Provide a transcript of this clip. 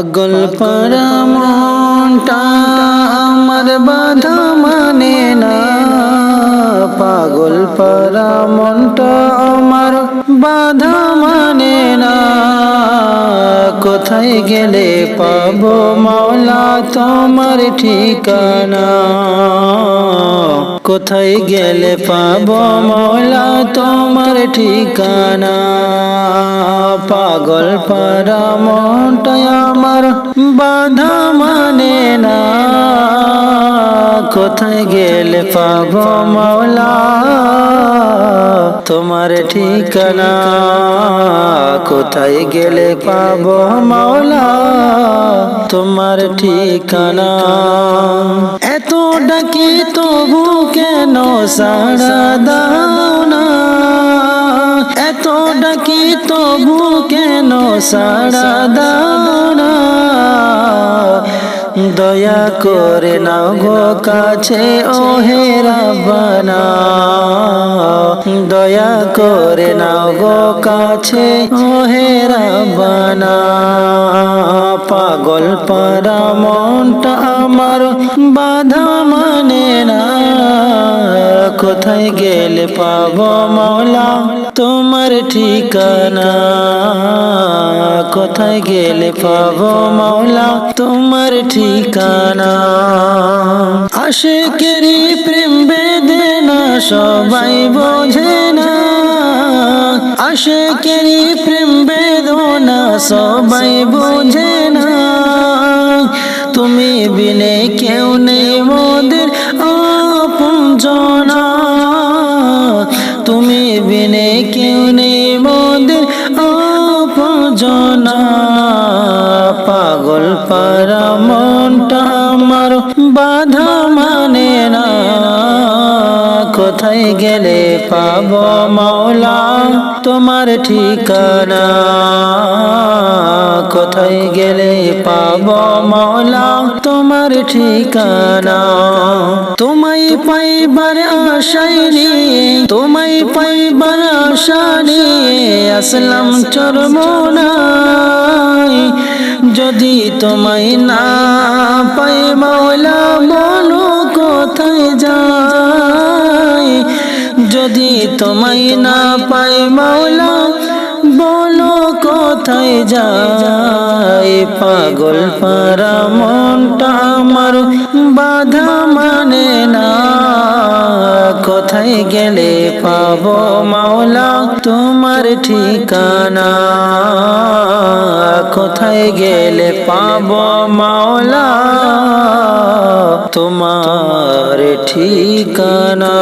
পাগল পরমটা আমার বাধা মানে না। পাগল পরমটা আমার বাধা মানে না। কোথায় গেলে পাবো মাওলা তোমার ঠিকানা? কোথায় গেলে পাবো মাওলা তোমার ঠিকানা? পাগল পারা আমার বাধা মানে না। কোথায় গেলে পাবো মাওলা? তোমার ঠিকানা? কোথায় গেলে পাব মাওলা? তোমার ঠিকানা? এত ডাকি তবু কেন সাড়া দাও না? এত ডাকি তবু কেন সাড়া দাও দয়া করে নাও গো কাছে ও হে রাব্বানা। দয়া করে নাও গো কাছে ও হে রাব্বানা। পাগল পারা মনটা আমার বাধা মানে না। কোথায় গেলে পাবো মাওলা তোমার ঠিকানা? কোথায় গেলে পাবো মাওলা? তোমার ঠিকানা। আশেকেরি প্রেম বেদনা সবাই বোঝে না। আশেকেরি প্রেম বেদনা সবাই বোঝে না। তুমি বিনে কেউ নেই মোদের আপন জনা জনা পাগল পারা মনটা আমার বাধা মানে না। কোথায় গেলে পাব মাওলা? তোমার ঠিকানা? কোথায় গেলে পাব মাওলা? তোমার ঠিকানা? তোমায় পাইবার আশাই নিয়ে, তোমায় পাইবার আশা নিয়ে আসলাম চরমনাই যদি তোমায় না পাই যদি তোমায় না পাই মাওলা, বলো কোথায় যাই পাগল পারা মনটা আমার বাধা মানে না। কোথায় গেলে পাবো মাওলা তোমার ঠিকানা? কোথায় গেলে পাবো মাওলা তোমার ঠিকানা?